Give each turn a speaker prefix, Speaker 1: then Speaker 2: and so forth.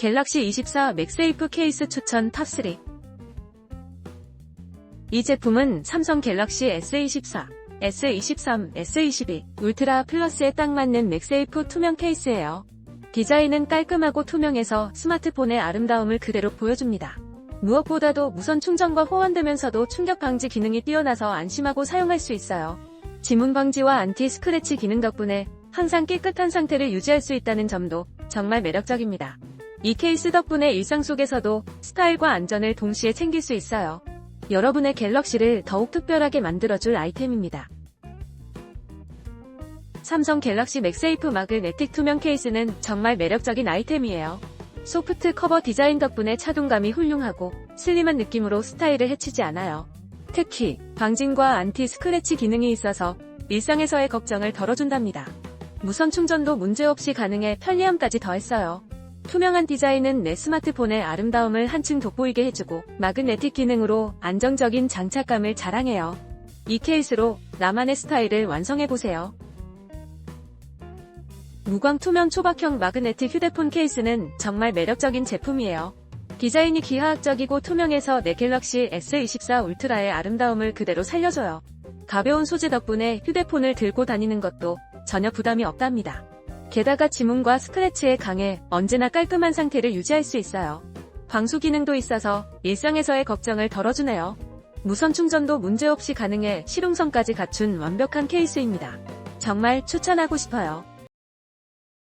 Speaker 1: 갤럭시 24 맥세이프 케이스 추천 탑3 이 제품은 삼성 갤럭시 S24, S23, S22 울트라 플러스에 딱 맞는 맥세이프 투명 케이스예요. 디자인은 깔끔하고 투명해서 스마트폰의 아름다움을 그대로 보여줍니다. 무엇보다도 무선 충전과 호환되면서도 충격 방지 기능이 뛰어나서 안심하고 사용할 수 있어요. 지문 방지와 안티 스크래치 기능 덕분에 항상 깨끗한 상태를 유지할 수 있다는 점도 정말 매력적입니다. 이 케이스 덕분에 일상 속에서도 스타일과 안전을 동시에 챙길 수 있어요. 여러분의 갤럭시를 더욱 특별하게 만들어줄 아이템입니다. 삼성 갤럭시 맥세이프 마그네틱 투명 케이스는 정말 매력적인 아이템이에요. 소프트 커버 디자인 덕분에 차동감이 훌륭하고 슬림한 느낌으로 스타일을 해치지 않아요. 특히 방진과 안티 스크래치 기능이 있어서 일상에서의 걱정을 덜어준답니다. 무선 충전도 문제없이 가능해 편리함까지 더했어요. 투명한 디자인은 내 스마트폰의 아름다움을 한층 돋보이게 해주고 마그네틱 기능으로 안정적인 장착감을 자랑해요. 이 케이스로 나만의 스타일을 완성해보세요. 무광 투명 초박형 마그네틱 휴대폰 케이스는 정말 매력적인 제품이에요. 디자인이 기하학적이고 투명해서 내 갤럭시 S24 울트라의 아름다움을 그대로 살려줘요. 가벼운 소재 덕분에 휴대폰을 들고 다니는 것도 전혀 부담이 없답니다. 게다가 지문과 스크래치에 강해 언제나 깔끔한 상태를 유지할 수 있어요. 방수 기능도 있어서 일상에서의 걱정을 덜어주네요. 무선 충전도 문제없이 가능해 실용성까지 갖춘 완벽한 케이스입니다. 정말 추천하고 싶어요.